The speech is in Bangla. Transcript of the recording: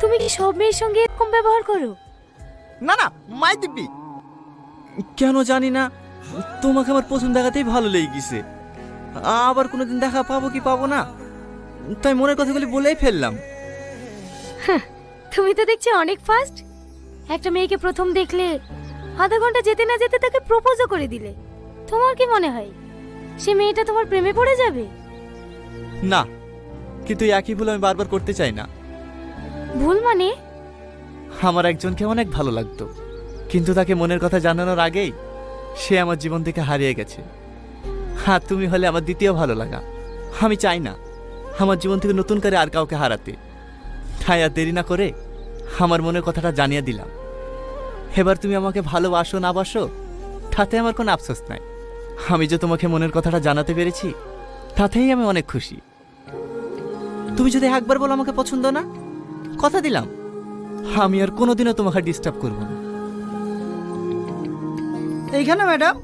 তুমি কি সব মেয়ের সঙ্গে এরকম ব্যবহার করো? না না মাই দিব্যি। কেন জানি না তোমাকে আমার প্রথম দেখাতেই ভালো লেগে গেছে আবার কোনোদিন দেখা পাবো কি পাবো না? তাই মনের কথাগুলি বলেই ফেললাম। তুমি তো দেখছি অনেক ফাস্ট একটা মেয়েকে প্রথম দেখলে আধা ঘণ্টা যেতে না যেতে তাকে প্রপোজও করে দিলে। তোমার কি মনে হয়? সে মেয়েটা তোমার প্রেমে পড়ে যাবে? না কিন্তু এই একই ভুল আমি বারবার করতে চাই না। ভুল মানে? আমার একজনকে অনেক ভালো লাগতো, কিন্তু তাকে মনের কথা জানানোর আগেই সে আমার জীবন থেকে হারিয়ে গেছে। হ্যাঁ তুমি হলে আমার দ্বিতীয় ভালো লাগা। আমি চাই না, আমার জীবন থেকে নতুন করে আর কাউকে হারাতে। তাই আর দেরি না করে আমার মনের কথাটা জানিয়ে দিলাম। এবার তুমি আমাকে ভালোবাসো, না বাসো, তাতে আমার কোনো আফসোস নাই। আমি যে তোমাকে মনের কথাটা জানাতে পেরেছি, তাতেই আমি অনেক খুশি। তুমি যদি একবার বলো আমাকে পছন্দ না? কথা দিলাম। আমি আর কোনোদিনও তোমাকে ডিস্টার্ব করব না। এইখানে ম্যাডাম